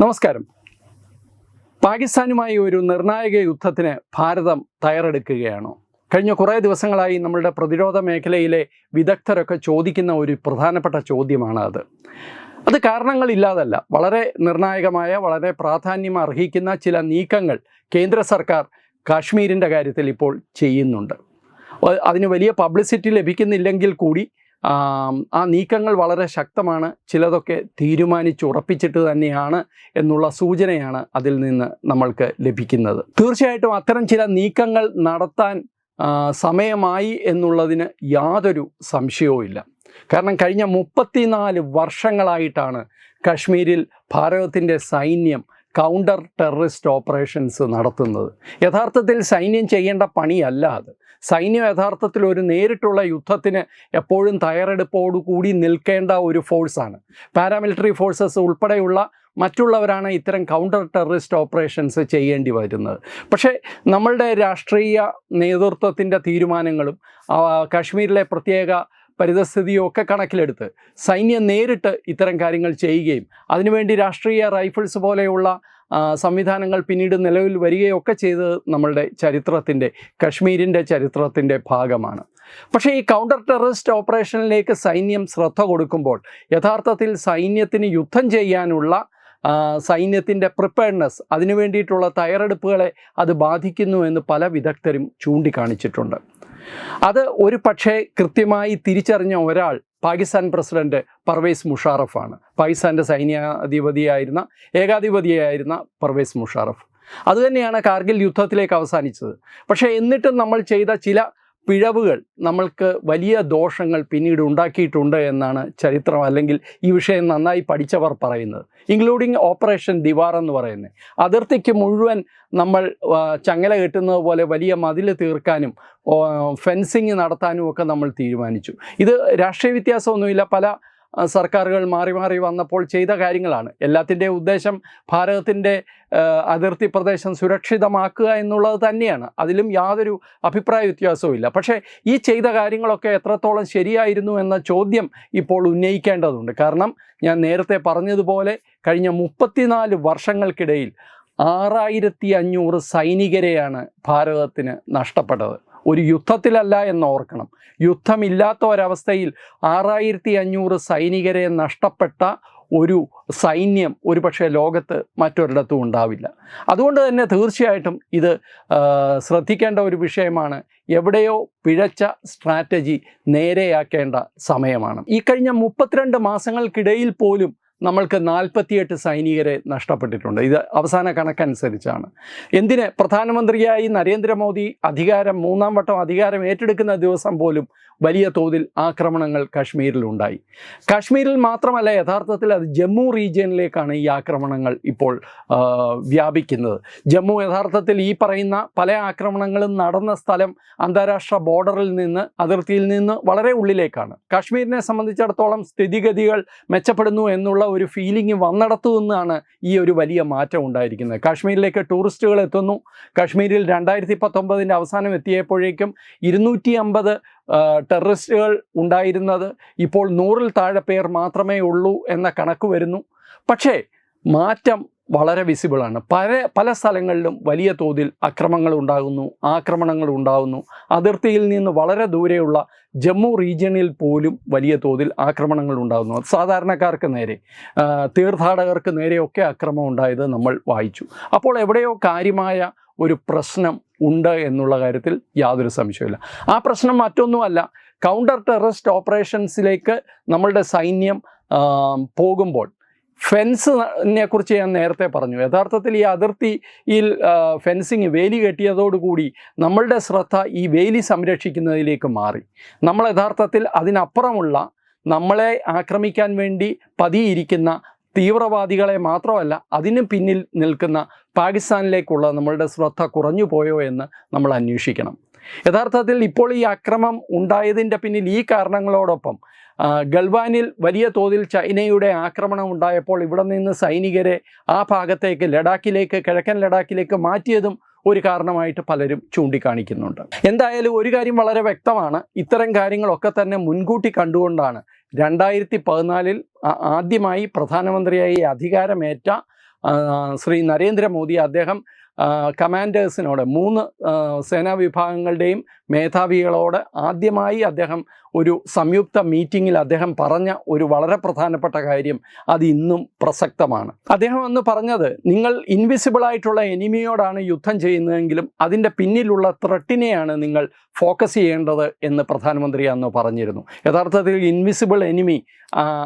നമസ്കാരം. പാകിസ്ഥാനുമായി ഒരു നിർണായക യുദ്ധത്തിന് ഭാരതം തയ്യാറെടുക്കുകയാണോ. കഴിഞ്ഞ കുറേ ദിവസങ്ങളായി നമ്മളുടെ പ്രതിരോധ മേഖലയിലെ വിദഗ്ധരൊക്കെ ചോദിക്കുന്ന ഒരു പ്രധാനപ്പെട്ട ചോദ്യമാണ് അത്. അത് കാരണങ്ങളില്ലാതല്ല വളരെ നിർണായകമായ വളരെ പ്രാധാന്യം അർഹിക്കുന്ന ചില നീക്കങ്ങൾ കേന്ദ്ര സർക്കാർ കാശ്മീരിന്റെ കാര്യത്തിൽ ഇപ്പോൾ ചെയ്യുന്നുണ്ട്. അതിന് വലിയ പബ്ലിസിറ്റി ലഭിക്കുന്നില്ലെങ്കിൽ കൂടി ആം, നീക്കങ്ങൾ വളരെ ശക്തമാണ്. ചിലതൊക്കെ തീരുമാനിച്ച് ഉറപ്പിച്ചിട്ട് തന്നെയാണ് എന്നുള്ള സൂചനയാണ് അതിൽ നിന്ന് നമ്മൾക്ക് ലഭിക്കുന്നത്. തീർച്ചയായിട്ടും അത്തരം ചില നീക്കങ്ങൾ നടത്താൻ സമയമായി എന്നുള്ളതിന് യാതൊരു സംശയവുമില്ല കാരണം കഴിഞ്ഞ മുപ്പത്തിനാല് വർഷങ്ങളായിട്ടാണ് കശ്മീരിൽ ഭാരതത്തിന്റെ സൈന്യം കൗണ്ടർ ടെററിസ്റ്റ് ഓപ്പറേഷൻസ് നടത്തുന്നത്. യഥാർത്ഥത്തിൽ സൈന്യം ചെയ്യേണ്ട പണിയല്ല അത്. സൈന്യം യഥാർത്ഥത്തിൽ ഒരു നേരിട്ടുള്ള യുദ്ധത്തിന് എപ്പോഴും തയ്യാറെടുപ്പോടുകൂടി നിൽക്കേണ്ട ഒരു ഫോഴ്സാണ് പാരാമിലിറ്ററി ഫോഴ്സസ് ഉൾപ്പെടെയുള്ള മറ്റുള്ളവരാണ് ഇത്തരം കൗണ്ടർ ടെററിസ്റ്റ് ഓപ്പറേഷൻസ് ചെയ്യേണ്ടി വരുന്നത്. പക്ഷേ നമ്മളുടെ രാഷ്ട്രീയ നേതൃത്വത്തിന്റെ തീരുമാനങ്ങളും കാശ്മീരിലെ പ്രത്യേക പരിതസ്ഥിതിയും ഒക്കെ കണക്കിലെടുത്ത് സൈന്യം നേരിട്ട് ഇത്തരം കാര്യങ്ങൾ ചെയ്യുകയും അതിനുവേണ്ടി രാഷ്ട്രീയ റൈഫിൾസ് പോലെയുള്ള സംവിധാനങ്ങൾ പിന്നീട് നിലവിൽ വരികയൊക്കെ ചെയ്തത് നമ്മളുടെ ചരിത്രത്തിന്റെ കശ്മീരിന്റെ ചരിത്രത്തിന്റെ ഭാഗമാണ്. പക്ഷേ ഈ കൗണ്ടർ ടെററിസ്റ്റ് ഓപ്പറേഷനിലേക്ക് സൈന്യം ശ്രദ്ധ കൊടുക്കുമ്പോൾ യഥാർത്ഥത്തിൽ സൈന്യത്തിന് യുദ്ധം ചെയ്യാനുള്ള സൈന്യത്തിന്റെ പ്രിപ്പയർനെസ് അതിനു വേണ്ടിയിട്ടുള്ള തയ്യാറെടുപ്പുകളെ അത് ബാധിക്കുന്നു എന്ന് പല വിദഗ്ധരും ചൂണ്ടിക്കാണിച്ചിട്ടുണ്ട്. അത് ഒരു പക്ഷേ കൃത്യമായി തിരിച്ചറിഞ്ഞ ഒരാൾ പാകിസ്ഥാൻ പ്രസിഡന്റ് പർവേസ് മുഷാറഫാണ്. പാകിസ്ഥാന്റെ സൈന്യാധിപതിയായിരുന്ന ഏകാധിപതിയായിരുന്ന പർവേസ് മുഷാറഫ്. അതുതന്നെയാണ് കാർഗിൽ യുദ്ധത്തിലേക്ക് അവസാനിച്ചത്. പക്ഷേ എന്നിട്ടും നമ്മൾ ചെയ്ത ചില പിഴവുകൾ നമ്മൾക്ക് വലിയ ദോഷങ്ങൾ പിന്നീട് ഉണ്ടാക്കിയിട്ടുണ്ട് എന്നാണ് ചരിത്രം അല്ലെങ്കിൽ ഈ വിഷയം നന്നായി പഠിച്ചവർ പറയുന്നത്. ഇൻക്ലൂഡിങ് ഓപ്പറേഷൻ ദിവാർ എന്ന് പറയുന്നത്. അതിർത്തിക്ക് മുഴുവൻ നമ്മൾ ചങ്ങല കെട്ടുന്നത് പോലെ വലിയ മതിൽ തീർക്കാനും ഫെൻസിങ് നടത്താനും ഒക്കെ നമ്മൾ തീരുമാനിച്ചു. ഇത് രാഷ്ട്രീയ വ്യത്യാസമൊന്നുമില്ല. പല സർക്കാരുകൾ മാറി മാറി വന്നപ്പോൾ ചെയ്ത കാര്യങ്ങളാണ്. എല്ലാത്തിന്റെ ഉദ്ദേശം ഭാരതത്തിന്റെ അതിർത്തി പ്രദേശം സുരക്ഷിതമാക്കുക എന്നുള്ളത് തന്നെയാണ്. അതിലും യാതൊരു അഭിപ്രായ വ്യത്യാസവും ഇല്ല. പക്ഷേ ഈ ചെയ്ത കാര്യങ്ങളൊക്കെ എത്രത്തോളം ശരിയായിരുന്നു എന്ന ചോദ്യം ഇപ്പോൾ ഉന്നയിക്കേണ്ടതുണ്ട്. കാരണം ഞാൻ നേരത്തെ പറഞ്ഞതുപോലെ കഴിഞ്ഞ മുപ്പത്തിനാല് വർഷങ്ങൾക്കിടയിൽ ആറായിരത്തി അഞ്ഞൂറ് സൈനികരെയാണ് ഭാരതത്തിന് നഷ്ടപ്പെട്ടത്. ഒരു യുദ്ധത്തിലല്ല എന്ന് ഓർക്കണം. യുദ്ധമില്ലാത്ത ഒരവസ്ഥയിൽ ആറായിരത്തി അഞ്ഞൂറ് സൈനികരെ നഷ്ടപ്പെട്ട ഒരു സൈന്യം ഒരുപക്ഷെ ലോകത്ത് മറ്റൊരിടത്തും ഉണ്ടാവില്ല. അതുകൊണ്ട് തന്നെ തീർച്ചയായിട്ടും ഇത് ശ്രദ്ധിക്കേണ്ട ഒരു വിഷയമാണ്. എവിടെയോ പിഴച്ച സ്ട്രാറ്റജി നേരെയാക്കേണ്ട സമയമാണ്. ഈ കഴിഞ്ഞ മുപ്പത്തിരണ്ട് മാസങ്ങൾക്കിടയിൽ പോലും നമ്മൾക്ക് നാൽപ്പത്തിയെട്ട് സൈനികരെ നഷ്ടപ്പെട്ടിട്ടുണ്ട്. ഇത് അവസാന കണക്കനുസരിച്ചാണ്. എന്തിന് പ്രധാനമന്ത്രിയായി നരേന്ദ്രമോദി അധികാരം മൂന്നാം വട്ടം അധികാരം ഏറ്റെടുക്കുന്ന ദിവസം പോലും വലിയ തോതിൽ ആക്രമണങ്ങൾ കാശ്മീരിലുണ്ടായി. കാശ്മീരിൽ മാത്രമല്ല യഥാർത്ഥത്തിൽ അത് ജമ്മു റീജിയനിലേക്കാണ് ഈ ആക്രമണങ്ങൾ ഇപ്പോൾ വ്യാപിക്കുന്നത്. ജമ്മു യഥാർത്ഥത്തിൽ ഈ പറയുന്ന പല ആക്രമണങ്ങളും നടന്ന സ്ഥലം അന്താരാഷ്ട്ര ബോർഡറിൽ നിന്ന് അതിർത്തിയിൽ നിന്ന് വളരെ ഉള്ളിലേക്കാണ്. കാശ്മീരിനെ സംബന്ധിച്ചിടത്തോളം സ്ഥിതിഗതികൾ മെച്ചപ്പെടുന്നു എന്നുള്ള ഒരു ഫീലിംഗ് വന്നിടത്തു നിന്നാണ് ഈ ഒരു വലിയ മാറ്റം ഉണ്ടായിരിക്കുന്നത്. കാശ്മീരിലേക്ക് ടൂറിസ്റ്റുകൾ എത്തുന്നു. കാശ്മീരിൽ രണ്ടായിരത്തി പത്തൊമ്പതിന്റെ അവസാനം എത്തിയപ്പോഴേക്കും ഇരുന്നൂറ്റി അമ്പത് ടെററിസ്റ്റുകൾ ഉണ്ടായിരുന്നത്. ഇപ്പോൾ നൂറിൽ താഴെ പേർ മാത്രമേ ഉള്ളൂ എന്ന കണക്ക് വരുന്നു. പക്ഷേ മാറ്റം വളരെ വിസിബിളാണ് പല പല സ്ഥലങ്ങളിലും വലിയ തോതിൽ അക്രമങ്ങൾ ഉണ്ടാകുന്നു ആക്രമണങ്ങൾ ഉണ്ടാകുന്നു. അതിർത്തിയിൽ നിന്ന് വളരെ ദൂരെയുള്ള ജമ്മു റീജിയണിൽ പോലും വലിയ തോതിൽ ആക്രമണങ്ങൾ ഉണ്ടാകുന്നു. സാധാരണക്കാർക്ക് നേരെ തീർത്ഥാടകർക്ക് നേരെയൊക്കെ അക്രമം ഉണ്ടായത് നമ്മൾ വായിച്ചു. അപ്പോൾ എവിടെയോ കാര്യമായ ഒരു പ്രശ്നം ഉണ്ട് എന്നുള്ള കാര്യത്തിൽ യാതൊരു സംശയമില്ല ആ പ്രശ്നം മറ്റൊന്നുമല്ല. കൗണ്ടർ ടെററിസ്റ്റ് ഓപ്പറേഷൻസിലേക്ക് നമ്മളുടെ സൈന്യം പോകുമ്പോൾ ഫെൻസിനെ കുറിച്ച് ഞാൻ നേരത്തെ പറഞ്ഞു. യഥാർത്ഥത്തിൽ ഈ അതിർത്തിയിൽ ഫെൻസിങ് വേലി കെട്ടിയതോടുകൂടി നമ്മളുടെ ശ്രദ്ധ ഈ വേലി സംരക്ഷിക്കുന്നതിലേക്ക് മാറി. നമ്മൾ യഥാർത്ഥത്തിൽ അതിനപ്പുറമുള്ള നമ്മളെ ആക്രമിക്കാൻ വേണ്ടി പതിയിരിക്കുന്ന തീവ്രവാദികളെ മാത്രമല്ല അതിന് പിന്നിൽ നിൽക്കുന്ന പാകിസ്ഥാനിലേക്കുള്ള നമ്മളുടെ ശ്രദ്ധ കുറഞ്ഞു പോയോ എന്ന് നമ്മൾ അന്വേഷിക്കണം. യഥാർത്ഥത്തിൽ ഇപ്പോൾ ഈ അക്രമം ഉണ്ടായതിന്റെ പിന്നിൽ ഈ കാരണങ്ങളോടൊപ്പം ഗൾവാനിൽ വലിയ തോതിൽ ചൈനയുടെ ആക്രമണം ഉണ്ടായപ്പോൾ ഇവിടെ നിന്ന് സൈനികരെ ആ ഭാഗത്തേക്ക് ലഡാക്കിലേക്ക് കിഴക്കൻ ലഡാക്കിലേക്ക് മാറ്റിയതും ഒരു കാരണമായിട്ട് പലരും ചൂണ്ടിക്കാണിക്കുന്നുണ്ട്. എന്തായാലും ഒരു കാര്യം വളരെ വ്യക്തമാണ്. ഇത്തരം കാര്യങ്ങളൊക്കെ തന്നെ മുൻകൂട്ടി കണ്ടുകൊണ്ടാണ് രണ്ടായിരത്തി പതിനാലിൽ ആദ്യമായി പ്രധാനമന്ത്രിയായി അധികാരമേറ്റ ശ്രീ നരേന്ദ്രമോദി അദ്ദേഹം കമാൻഡേഴ്സിനോട് മൂന്ന് സേനാ വിഭാഗങ്ങളുടെയും മേധാവികളോട് ആദ്യമായി അദ്ദേഹം ഒരു സംയുക്ത മീറ്റിങ്ങിൽ അദ്ദേഹം പറഞ്ഞ ഒരു വളരെ പ്രധാനപ്പെട്ട കാര്യം അത് ഇന്നും പ്രസക്തമാണ്. അദ്ദേഹം അന്ന് പറഞ്ഞത് നിങ്ങൾ ഇൻവിസിബിളായിട്ടുള്ള എനിമിയോടാണ് യുദ്ധം ചെയ്യുന്നതെങ്കിലും അതിന്റെ പിന്നിലുള്ള ത്രട്ടിനെയാണ് നിങ്ങൾ ഫോക്കസ് ചെയ്യേണ്ടത് എന്ന് പ്രധാനമന്ത്രി അന്ന് പറഞ്ഞിരുന്നു. യഥാർത്ഥത്തിൽ ഇൻവിസിബിൾ എനിമി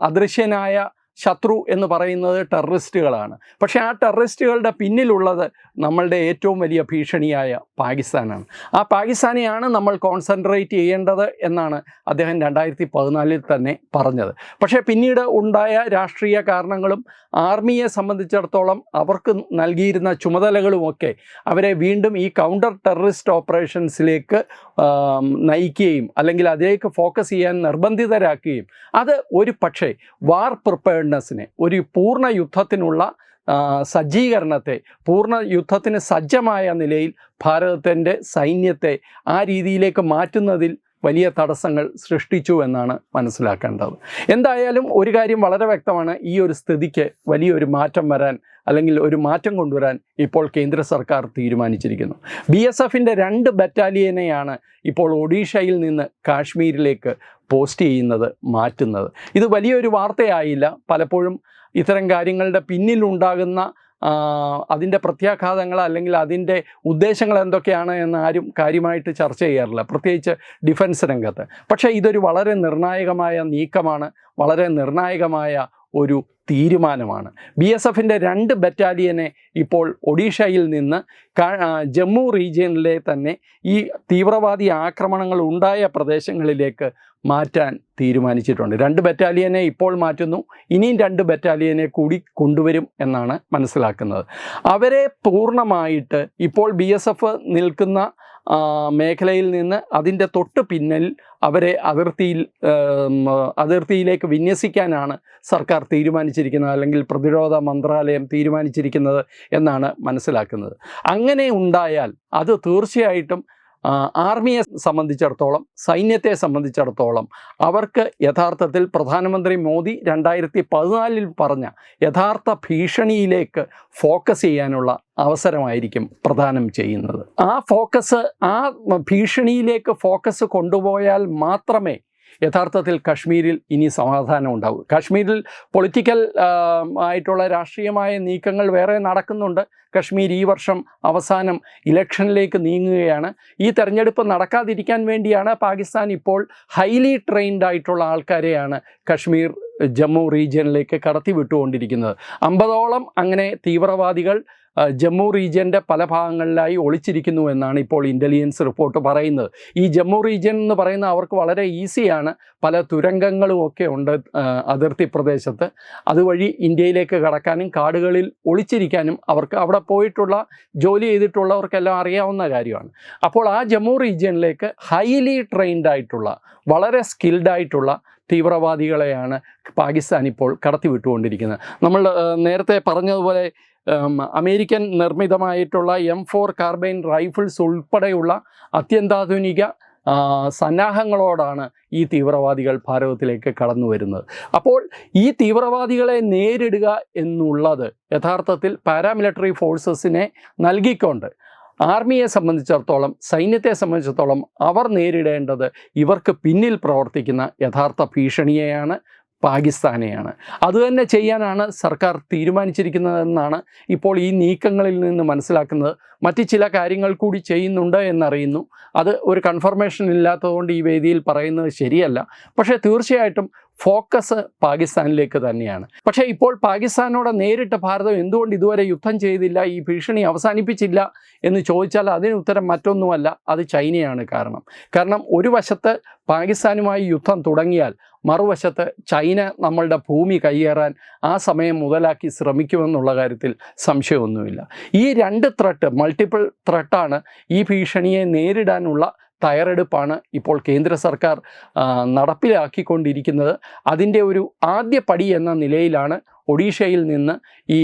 അദൃശ്യനായ ശത്രു എന്ന് പറയുന്നത് ടെററിസ്റ്റുകളാണ്. പക്ഷേ ആ ടെററിസ്റ്റുകളുടെ പിന്നിലുള്ളത് നമ്മളുടെ ഏറ്റവും വലിയ ഭീഷണിയായ പാകിസ്ഥാനാണ്. ആ പാകിസ്ഥാനെയാണ് നമ്മൾ കോൺസെൻട്രേറ്റ് ചെയ്യേണ്ടത് എന്നാണ് അദ്ദേഹം രണ്ടായിരത്തി പതിനാലിൽ തന്നെ പറഞ്ഞത്. പക്ഷേ പിന്നീട് ഉണ്ടായ രാഷ്ട്രീയ കാരണങ്ങളും ആർമിയെ സംബന്ധിച്ചിടത്തോളം അവർക്ക് നൽകിയിരുന്ന ചുമതലകളുമൊക്കെ അവരെ വീണ്ടും ഈ കൗണ്ടർ ടെററിസ്റ്റ് ഓപ്പറേഷൻസിലേക്ക് നയിക്കുകയും അല്ലെങ്കിൽ അതിലേക്ക് ഫോക്കസ് ചെയ്യാൻ നിർബന്ധിതരാക്കുകയും. അത് ഒരു പക്ഷേ വാർ പ്രിപ്പയർഡ്നെസ്സിനെ ഒരു പൂർണ യുദ്ധത്തിനുള്ള സജ്ജീകരണത്തെ പൂർണ യുദ്ധത്തിന് സജ്ജമായ നിലയിൽ ഭാരതത്തിന്റെ സൈന്യത്തെ ആ രീതിയിലേക്ക് മാറ്റുന്നതിൽ വലിയ തടസ്സങ്ങൾ സൃഷ്ടിച്ചു എന്നാണ് മനസ്സിലാക്കേണ്ടത്. എന്തായാലും ഒരു കാര്യം വളരെ വ്യക്തമാണ് ഈ ഒരു സ്ഥിതിക്ക് വലിയൊരു മാറ്റം വരാൻ അല്ലെങ്കിൽ ഒരു മാറ്റം കൊണ്ടുവരാൻ ഇപ്പോൾ കേന്ദ്ര സർക്കാർ തീരുമാനിച്ചിരിക്കുന്നു. ബി എസ് എഫിന്റെ രണ്ട് ബറ്റാലിയനെയാണ് ഇപ്പോൾ ഒഡീഷയിൽ നിന്ന് കാശ്മീരിലേക്ക് പോസ്റ്റ് ചെയ്യുന്നത് മാറ്റുന്നത്. ഇത് വലിയൊരു വാർത്തയായില്ല. പലപ്പോഴും ഇത്തരം കാര്യങ്ങളുടെ പിന്നിലുണ്ടാകുന്ന അതിന്റെ പ്രത്യാഘാതങ്ങൾ അല്ലെങ്കിൽ അതിന്റെ ഉദ്ദേശങ്ങൾ എന്തൊക്കെയാണ് എന്ന് ആരും കാര്യമായിട്ട് ചർച്ച ചെയ്യാറില്ല. പ്രത്യേകിച്ച് ഡിഫൻസ് രംഗത്ത്. പക്ഷേ ഇതൊരു വളരെ നിർണായകമായ നീക്കമാണ്. വളരെ നിർണായകമായ ഒരു തീരുമാനമാണ്. ബി എസ് എഫിന്റെ രണ്ട് ബറ്റാലിയനെ ഇപ്പോൾ ഒഡീഷയിൽ നിന്ന് ജമ്മു റീജിയനിലെ തന്നെ ഈ തീവ്രവാദി ആക്രമണങ്ങൾ ഉണ്ടായ പ്രദേശങ്ങളിലേക്ക് മാറ്റാൻ തീരുമാനിച്ചിട്ടുണ്ട്. രണ്ട് ബറ്റാലിയനെ ഇപ്പോൾ മാറ്റുന്നു. ഇനിയും രണ്ട് ബറ്റാലിയനെ കൂടി കൊണ്ടുവരും എന്നാണ് മനസ്സിലാക്കുന്നത്. അവരെ പൂർണമായിട്ട് ഇപ്പോൾ ബി നിൽക്കുന്ന മേഖലയിൽ നിന്ന് അതിന്റെ തൊട്ട് പിന്നിൽ അവരെ അതിർത്തിയിൽ അതിർത്തിയിലേക്ക് വിന്യസിക്കാനാണ് സർക്കാർ തീരുമാനിച്ചിരിക്കുന്നത് അല്ലെങ്കിൽ പ്രതിരോധ മന്ത്രാലയം തീരുമാനിച്ചിരിക്കുന്നത് എന്നാണ് മനസ്സിലാക്കുന്നത്. അങ്ങനെ ഉണ്ടായാൽ അത് തീർച്ചയായിട്ടും ആർമിയെ സംബന്ധിച്ചിടത്തോളം സൈന്യത്തെ സംബന്ധിച്ചിടത്തോളം അവർക്ക് യഥാർത്ഥത്തിൽ പ്രധാനമന്ത്രി മോദി രണ്ടായിരത്തി പതിനാലിൽ പറഞ്ഞ യഥാർത്ഥ ഭീഷണിയിലേക്ക് ഫോക്കസ് ചെയ്യാനുള്ള അവസരമായിരിക്കും പ്രദാനം ചെയ്യുന്നത്. ആ ഫോക്കസ് ആ ഭീഷണിയിലേക്ക് ഫോക്കസ് കൊണ്ടുപോയാൽ മാത്രമേ യഥാർത്ഥത്തിൽ കശ്മീരിൽ ഇനി സമാധാനം ഉണ്ടാവും. കാശ്മീരിൽ പൊളിറ്റിക്കൽ ആയിട്ടുള്ള രാഷ്ട്രീയമായ നീക്കങ്ങൾ വേറെ നടക്കുന്നുണ്ട്. കശ്മീർ ഈ വർഷം അവസാനം ഇലക്ഷനിലേക്ക് നീങ്ങുകയാണ്. ഈ തെരഞ്ഞെടുപ്പ് നടക്കാതിരിക്കാൻ വേണ്ടിയാണ് പാകിസ്ഥാൻ ഇപ്പോൾ ഹൈലി ട്രെയിൻഡ് ആയിട്ടുള്ള ആൾക്കാരെയാണ് കശ്മീർ ജമ്മു റീജിയനിലേക്ക് കടത്തി വിട്ടുകൊണ്ടിരിക്കുന്നത്. അമ്പതോളം അങ്ങനെ തീവ്രവാദികൾ ജമ്മു റീജിയന്റെ പല ഭാഗങ്ങളിലായി ഒളിച്ചിരിക്കുന്നു എന്നാണ് ഇപ്പോൾ ഇന്റലിജൻസ് റിപ്പോർട്ട് പറയുന്നത്. ഈ ജമ്മു റീജിയൻ എന്ന് പറയുന്ന അവർക്ക് വളരെ ഈസിയാണ് പല തുരങ്കങ്ങളും ഒക്കെ ഉണ്ട് അതിർത്തി പ്രദേശത്ത്. അതുവഴി ഇന്ത്യയിലേക്ക് കടക്കാനും കാടുകളിൽ ഒളിച്ചിരിക്കാനും അവർക്ക് അവിടെ പോയിട്ടുള്ള ജോലി ചെയ്തിട്ടുള്ളവർക്കെല്ലാം അറിയാവുന്ന കാര്യമാണ്. അപ്പോൾ ആ ജമ്മു റീജിയനിലേക്ക് ഹൈലി ട്രെയിൻഡ് ആയിട്ടുള്ള വളരെ സ്കിൽഡ് ആയിട്ടുള്ള തീവ്രവാദികളെയാണ് പാകിസ്ഥാൻ ഇപ്പോൾ കടത്തിവിട്ടുകൊണ്ടിരിക്കുന്നത്. നമ്മൾ നേരത്തെ പറഞ്ഞതുപോലെ അമേരിക്കൻ നിർമ്മിതമായിട്ടുള്ള എം ഫോർ കാർബൈൻ റൈഫിൾസ് ഉൾപ്പെടെയുള്ള അത്യന്താധുനിക സന്നാഹങ്ങളോടാണ് ഈ തീവ്രവാദികൾ ഭാരതത്തിലേക്ക് കടന്നു വരുന്നത് അപ്പോൾ ഈ തീവ്രവാദികളെ നേരിടുക എന്നുള്ളത് യഥാർത്ഥത്തിൽ പാരാമിലിറ്ററി ഫോഴ്സസിനെ നൽകിക്കൊണ്ട് ആർമിയെ സംബന്ധിച്ചിടത്തോളം സൈന്യത്തെ സംബന്ധിച്ചിടത്തോളം അവർ നേരിടേണ്ടത് ഇവർക്ക് പിന്നിൽ പ്രവർത്തിക്കുന്ന യഥാർത്ഥ ഭീഷണിയെയാണ് പാകിസ്ഥാനെയാണ്. അതുതന്നെ ചെയ്യാനാണ് സർക്കാർ തീരുമാനിച്ചിരിക്കുന്നതെന്നാണ് ഇപ്പോൾ ഈ നീക്കങ്ങളിൽ നിന്ന് മനസ്സിലാക്കുന്നത്. മറ്റ് ചില കാര്യങ്ങൾ കൂടി ചെയ്യുന്നുണ്ട് എന്നറിയുന്നു. അത് ഒരു കൺഫർമേഷൻ ഇല്ലാത്തതുകൊണ്ട് ഈ വേദിയിൽ പറയുന്നത് ശരിയല്ല. പക്ഷേ തീർച്ചയായിട്ടും ഫോക്കസ് പാകിസ്ഥാനിലേക്ക് തന്നെയാണ്. പക്ഷേ ഇപ്പോൾ പാകിസ്ഥാനോട് നേരിട്ട് ഭാരതം എന്തുകൊണ്ട് ഇതുവരെ യുദ്ധം ചെയ്തില്ല ഈ ഭീഷണി അവസാനിപ്പിച്ചില്ല എന്ന് ചോദിച്ചാൽ അതിന് ഉത്തരം മറ്റൊന്നുമല്ല അത് ചൈനയാണ് കാരണം. കാരണം ഒരു വശത്ത് പാകിസ്ഥാനുമായി യുദ്ധം തുടങ്ങിയാൽ മറുവശത്ത് ചൈന നമ്മളുടെ ഭൂമി കയ്യേറാൻ ആ സമയം മുതലാക്കി ശ്രമിക്കുമെന്നുള്ള കാര്യത്തിൽ സംശയമൊന്നുമില്ല. ഈ രണ്ട് ത്രട്ട് മൾട്ടിപ്പിൾ ത്രട്ടാണ് ഈ ഭീഷണിയെ നേരിടാനുള്ള തയ്യാറെടുപ്പാണ് ഇപ്പോൾ കേന്ദ്ര സർക്കാർ നടപ്പിലാക്കിക്കൊണ്ടിരിക്കുന്നത്. അതിന്റെ ഒരു ആദ്യ പടി എന്ന നിലയിലാണ് ഒഡീഷയിൽ നിന്ന് ഈ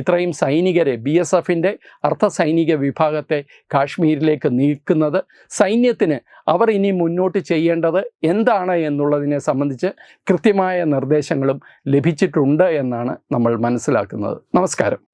ഇത്രയും സൈനികരെ ബി എസ് എഫിന്റെ അർദ്ധ സൈനിക വിഭാഗത്തെ കാശ്മീരിലേക്ക് നീക്കുന്നത്. സൈന്യത്തിന് അവർ ഇനി മുന്നോട്ട് ചെയ്യേണ്ടത് എന്താണ് എന്നുള്ളതിനെ സംബന്ധിച്ച് കൃത്യമായ നിർദ്ദേശങ്ങളും ലഭിച്ചിട്ടുണ്ട് എന്നാണ് നമ്മൾ മനസ്സിലാക്കുന്നത്. നമസ്കാരം.